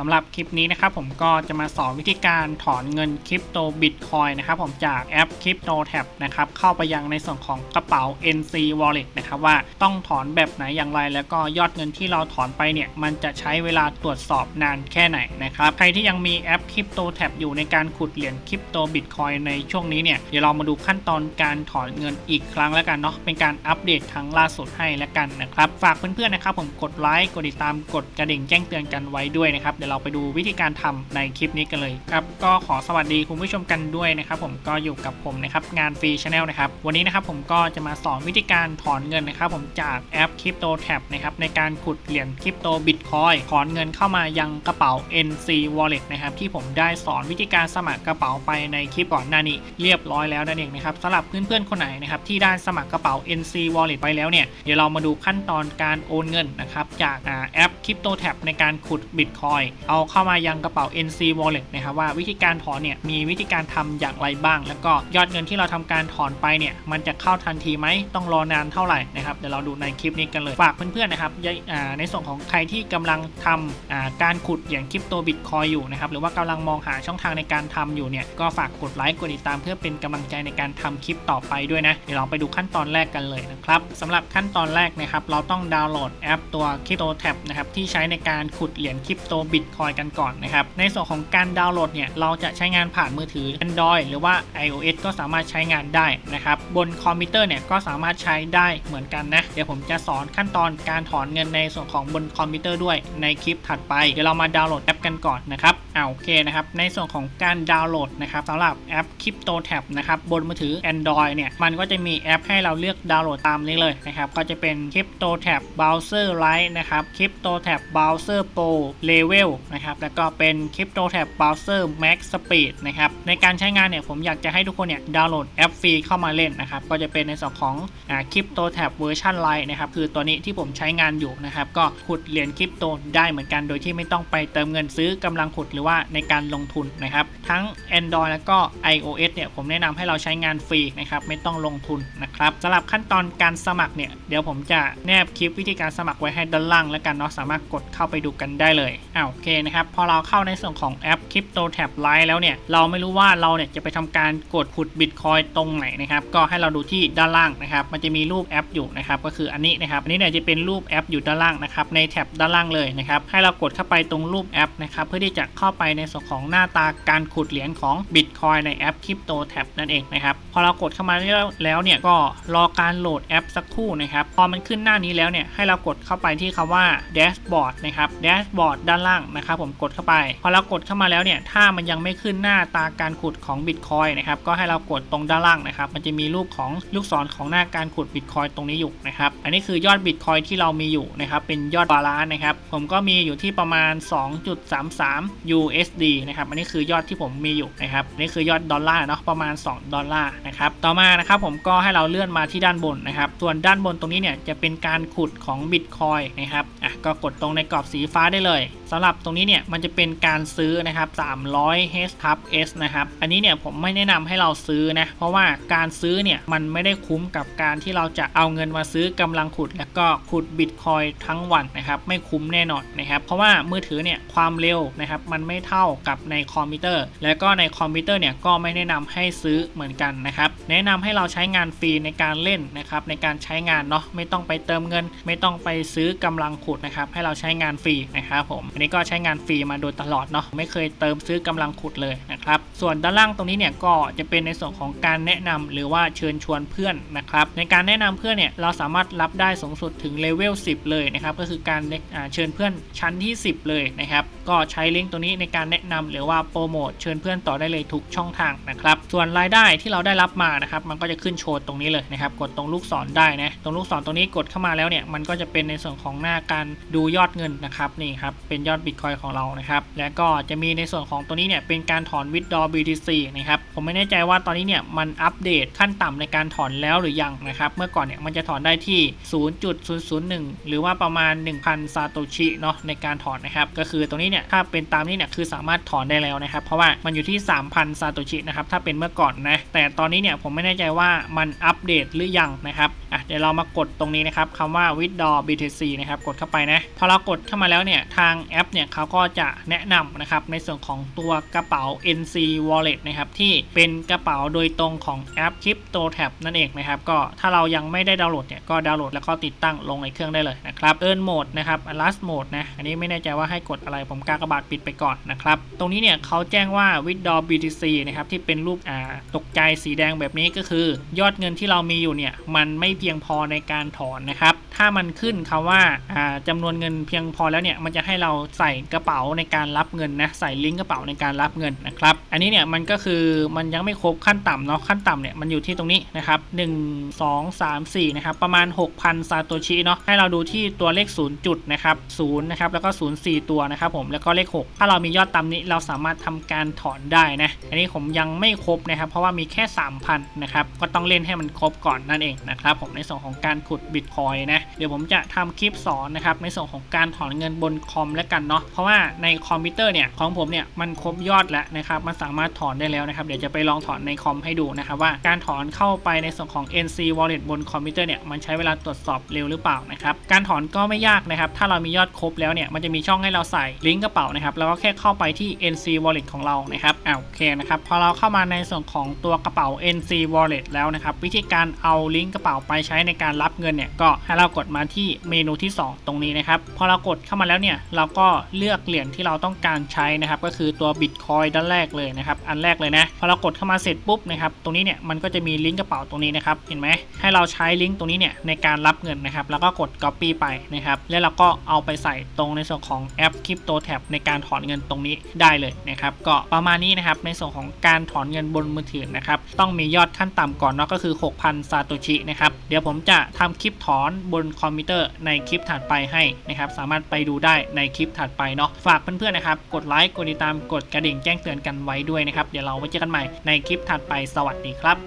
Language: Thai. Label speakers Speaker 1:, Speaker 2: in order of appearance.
Speaker 1: สำหรับคลิปนี้นะครับผมก็จะมาสอนวิธีการถอนเงินคริปโตบิตคอยนะครับผมจากแอป Crypto Tab นะครับเข้าไปยังในส่วนของกระเป๋า NC Wallet นะครับว่าต้องถอนแบบไหนอย่างไร แล้วก็ยอดเงินที่เราถอนไปเนี่ยมันจะใช้เวลาตรวจสอบนานแค่ไหนนะครับใครที่ยังมีแอป Crypto Tab อยู่ในการขุดเหรียญคริปโตบิตคอยในช่วงนี้เนี่ยเดี๋ยวเรามาดูขั้นตอนการถอนเงินอีกครั้งแล้วกันเนาะเป็นการอัปเดตครั้งล่าสุดให้แล้วกันนะครับฝากเพื่อนๆนะครับผมกดไลค์กดติดตามกดกระดิ่งแจ้งเตือนกันไว้ด้วยนะครับดี๋ยวเราไปดูวิธีการทำในคลิปนี้กันเลยครับก็ขอสวัสดีคุณผู้ชมกันด้วยนะครับผมก็อยู่กับผมนะครับงานฟรีชาแนลนะครับวันนี้นะครับผมก็จะมาสอนวิธีการถอนเงินนะครับผมจากแอป Crypto Tab นะครับในการขุดเหรียญคริปโตบิตคอยถอนเงินเข้ามายังกระเป๋า NC Wallet นะครับที่ผมได้สอนวิธีการสมัครกระเป๋าไปในคลิปก่อนหน้านี้เรียบร้อยแล้วนั่นเองนะครับสำหรับเพื่อนๆคนไหนนะครับที่ได้สมัครกระเป๋า NC Wallet ไปแล้วเนี่ยเดี๋ยวเรามาดูขั้นตอนการโอนเงินนะครับจากแอป Crypto Tab ในการขุด Bitcoin เอาเข้ามายังกระเป๋า NC Wallet นะครับว่าวิธีการถอนเนี่ยมีวิธีการทำอย่างไรบ้าง แล้วก็ยอดเงินที่เราทำการถอนไปเนี่ยมันจะเข้าทันทีไหมต้องรอนานเท่าไหร่นะครับเดี๋ยวเราดูในคลิปนี้กันเลยฝากเพื่อนๆนะครับในส่วนของใครที่กำลังทำการขุดเหรียญคริปโตบิตคอยอยู่นะครับหรือว่ากำลังมองหาช่องทางในการทำอยู่เนี่ยก็ฝากกดไลค์กดติดตามเพื่อเป็นกำลังใจในการทำคลิปต่อไปด้วยนะเดี๋ยวเราไปดูขั้นตอนแรกกันเลยนะครับสำหรับขั้นตอนแรกนะครับเราต้องดาวน์โหลดแอปตัว Crypto Tab นะครับที่ใช้ในการขุดเหรียญคริปโตบิตคอยกันก่อนนะครับ ในส่วนของการดาวน์โหลดเนี่ย เราจะใช้งานผ่านมือถือ Android หรือว่า iOS ก็สามารถใช้งานได้นะครับ บนคอมพิวเตอร์เนี่ยก็สามารถใช้ได้เหมือนกันนะ เดี๋ยวผมจะสอนขั้นตอนการถอนเงินในส่วนของบนคอมพิวเตอร์ด้วยในคลิปถัดไป เดี๋ยวเรามาดาวน์โหลดแอปกันก่อนนะครับอ่าโอเคนะครับ ในส่วนของการดาวน์โหลดนะครับสำหรับแอป Crypto Tab นะครับบนมือถือ Android เนี่ย มันก็จะมีแอปให้เราเลือกดาวน์โหลดตามนี้เลยนะครับ ก็จะเป็น Crypto Tab Browser Lite นะครับ Crypto Tab Browser Pro Level นะครับแล้วก็เป็น Crypto Tab Browser Max Speed นะครับในการใช้งานเนี่ยผมอยากจะให้ทุกคนเนี่ยดาวน์โหลดแอปฟรีเข้ามาเล่นนะครับก็จะเป็นในส่วนของอ่า Crypto Tab Version Lite นะครับคือตัวนี้ที่ผมใช้งานอยู่นะครับก็ขุดเหรียญคริปโตได้เหมือนกันโดยที่ไม่ต้องไปเติมเงินซื้อกำลังขุดหรือว่าในการลงทุนนะครับทั้ง Android แล้วก็ iOS เนี่ยผมแนะนำให้เราใช้งานฟรีนะครับไม่ต้องลงทุนนะครับสำหรับขั้นตอนการสมัครเนี่ยเดี๋ยวผมจะแนบคลิปวิธีการสมัครไว้ให้ด้านล่างแล้วกันเนาะสามารถกดเข้าไปดูกันได้เลยอาโอเคคนะครับพอเราเข้าในส่วนของแอป Crypto Tab Lite แล้วเนี่ยเราไม่รู้ว่าเราเนี่ยจะไปทำการกดขุด Bitcoin ตรงไหนนะครับก็ให้เราดูที่ด้านล่างนะครับมันจะมีรูปแอปอยู่นะครับก็คืออันนี้นะครับอันนี้เนี่ยจะเป็นรูปแอปอยู่ด้านล่างนะครับในแท็บด้านล่างเลยนะครับให้เรากดเข้าไปตรงรูปแอปนะครับเพื่อที่จะเข้าไปในส่วนของหน้าตาการขุดเหรียญของ Bitcoin ในแอป Crypto Tab นั่นเองนะครับพอเรากดเข้ามาแล้วเนี่ยก็รอการโหลดแอปสักครู่นะครับพอมันขึ้นหน้านี้แล้วเนี่ยให้เรากดเข้าไปที่คำว่า Dashboard นะครับ Dashboard ด้านล่างนะครับผมกดเข้าไป พอเรากดเข้ามาแล้วเนี่ยถ้ามันยังไม่ขึ้นหน้าตาการขุดของ Bitcoin นะครับก็ให้เรากดตรงด้านล่างนะครับมันจะมีรูปของลูกศรของหน้าการขุด Bitcoin ตรงนี้อยู่นะครับอันนี้คือยอด Bitcoin ที่เรามีอยู่นะครับเป็นยอดบาลานซ์นะครับผมก็มีอยู่ที่ประมาณ 2.33 USD นะครับอันนี้คือยอดที่ผมมีอยู่นะครับนนี่คือยอดดอลลาร์เนาะประมาณ 2 ดอลลาร์นะครับต่อมานะครับผมก็ให้เราเลื่อนมาที่ด้านบนนะครับส่วนด้านบนตรงนี้เนี่ยจะเป็นการขุดของ Bitcoin นะครับอะก็กดตรงในกรอบสีฟ้าได้เลยสำหรับตรงนี้เนี่ยมันจะเป็นการซื้อนะครับ300 H ทับ S นะครับอันนี้เนี่ยผมไม่แนะนำให้เราซื้อนะเพราะว่าการซื้อเนี่ยมันไม่ได้คุ้มกับการที่เราจะเอาเงินมาซื้อกำลังขุด แล้วก็ขุด Bitcoin ทั้งวันนะครับไม่คุ้มแน่นอนนะครับเพราะว่ามือถือเนี่ยความเร็วนะครับมันไม่เท่ากับในคอมพิวเตอร์ แล้วก็ในคอมพิวเตอร์เนี่ยก็ไม่แนะนำให้ซื้อเหมือนกันนะครับแนะนำให้เราใช้งานฟรีในการเล่นนะครับในการใช้งานเนาะไม่ต้องไปเติมเงิน ไม่ต้องไปซื้อกำลังขุดนะครับให้เราใช้งานฟรีนะครับผมอันนี้ก็ใช้งานฟรีมาโดยตลอดเนาะไม่เคยเติมซื้อกำลังขุดเลยนะ ครับส่วนด้านล่างตรงนี้เนี่ยก็จะเป็นในส่วนของการแนะนำหรือว่าเชิญชวนเพื่อนนะครับในการแนะนำเพื่อนเนี่ยเราสามารถรับได้สูงสุดถึงเลเวล10 เลยนะครับก็คือการเชิญเพื่อนชั้นที่ 10 เลยนะครับก็ใช้ลิงก์ตรงนี้ในการแนะนำหรือว่าโปรโมทเชิญเพื่อนต่อได้เลยทุกช่องทางนะครับส่วนรายได้ที่เราได้รับมานะครับมันก็จะขึ้นโชว์ตรงนี้เลยนะครับกดตรงลูกศรได้นะตรงลูกศรตรงนี้กดเข้ามาแล้วเนี่ยมันก็จะเป็นในส่วนของหน้าการดูยอดเงินนะครับนี่ครับเป็นยอดบิตคอยของเรานะครับแล้วก็จะมีในส่วนของตัวนี้เนี่ยเป็นการถอน withdraw BTC นะครับ ผมไม่แน่ใจว่าตอนนี้เนี่ยมันอัปเดตขั้นต่ำในการถอนแล้วหรือยังนะครับ เมื่อก่อนเนี่ยมันจะถอนได้ที่ 0.001 หรือว่าประมาณ 1,000 ซาโตชิเนาะในการถอนนะครับ ก็คือตรงนี้เนี่ยถ้าเป็นตามนี้เนี่ยคือสามารถถอนได้แล้วนะครับ เพราะว่ามันอยู่ที่ 3,000 ซาโตชินะครับ ถ้าเป็นเมื่อก่อนนะ แต่ตอนนี้เนี่ยผมไม่แน่ใจว่ามันอัปเดตหรือยังนะครับ เดี๋ยวเรามากดตรงนี้นะครับคำว่า withdraw BTC นะครับกดเข้าไปนะพอเรากดเข้ามาแล้วเนี่ยทางแอปเนี่ยเขาก็จะแนะนำนะครับในส่วนของตัวกระเป๋า NC Wallet นะครับที่เป็นกระเป๋าโดยตรงของแอป Crypto Tab นั่นเองนะครับก็ถ้าเรายังไม่ได้ดาวน์โหลดเนี่ยก็ดาวน์โหลดแล้วก็ติดตั้งลงในเครื่องได้เลยนะครับ Earn Mode นะครับ Last Mode นะอันนี้ไม่แน่ใจว่าให้กดอะไรผมกากระบาทปิดไปก่อนนะครับตรงนี้เนี่ยเขาแจ้งว่า withdraw BTC นะครับที่เป็นรูปอ่าตกใจสีแดงแบบนี้ก็คือ ยอดเงินที่เรามีอยู่เนี่ยมันไม่เพียงพอในการถอนนะครับ ถ้ามันขึ้นคำว่าอ่าจำนวนเงินเพียงพอแล้วเนี่ยมันจะให้เราใส่กระเป๋าในการรับเงินนะใส่ลิงก์กระเป๋าในการรับเงินนะครับอันนี้เนี่ยมันก็คือมันยังไม่ครบขั้นต่ำเนาะขั้นต่ำเนี่ยมันอยู่ที่ตรงนี้นะครับ1 2 3 4นะครับประมาณ 6,000ซาโตชิเนาะให้เราดูที่ตัวเลข 0 จุดนะครับ0นะครับแล้วก็ 0 4 ตัวนะครับผมแล้วก็เลข 6 ถ้าเรามียอดต่ำนี้เราสามารถทำการถอนได้นะอันนี้ผมยังไม่ครบนะครับเพราะว่ามีแค่ 3,000นะครับก็ต้องเล่นให้มันครบก่อนนั่นเองนะครับผมในส่วนของการขุดบิตคอยนะ เดี๋ยวผมจะทำคลิปสอนนะครับในส่วนของการถอนเงินบนคอมแล้วกันเนาะ เพราะว่าในคอมพิวเตอร์เนี่ยของผมเนี่ยมันครบยอดแล้วนะครับ มันสามารถถอนได้แล้วนะครับ เดี๋ยวจะไปลองถอนในคอมให้ดูนะครับว่าการถอนเข้าไปในส่วนของ NC Wallet บนคอมพิวเตอร์เนี่ยมันใช้เวลาตรวจสอบเร็วหรือเปล่านะครับการถอนก็ไม่ยากนะครับถ้าเรามียอดครบแล้วเนี่ยมันจะมีช่องให้เราใส่ลิงก์กระเป๋านะครับแล้วก็แค่เข้าไปที่ NC Wallet ของเรานะครับอ่าโอเคนะครับพอเราเข้ามาในส่วนของตัวกระเป๋า NC Wallet แล้วนะครับวิธีการเอาลิงก์กระเป๋าไปใช้ในการรับเงินเนี่ยก็ให้เรากดมาที่เมนูที่ 2 ตรงนี้นะครับพอเรากดเข้ามาแล้วเนี่ยเราก็เลือกเหรียญที่เราต้องการใช้นะครับก็คือตัว Bitcoin ด้านแรกเลยนะครับอันแรกเลยนะพอเรากดเข้ามาเสร็จปุ๊บนะครับตรงนี้เนี่ยมันก็จะมีลิงก์กระเป๋าตรงนี้นะครับเห็นไหมให้เราใช้ลิงก์ตรงนี้เนี่ยในการรับเงินนะครับแล้วก็กด Copy ไปนะครับแล้วเราก็เอาไปใส่ตรงในส่วนของแอป Crypto Tab ในการถอนเงินตรงนี้ได้เลยนะครับก็ประมาณนี้นะครับในส่วนของการถอนเงินบนมือถือนะครับต้องมียอดขั้นต่ำก่อนเนาะก็คือ 6,000ซาโตชินะครับเดี๋ยวผมจะทำคลิปถอนบนคอมพิวเตอร์ในคลิปถัดไปให้นะครับ สามารถไปดูได้ในคลิปถัดไปเนาะ ฝากเพื่อนๆนะครับ กดไลค์ กดติดตาม กดกระดิ่งแจ้งเตือนกันไว้ด้วยนะครับ เดี๋ยวเราไว้เจอกันใหม่ในคลิปถัดไป สวัสดีครับ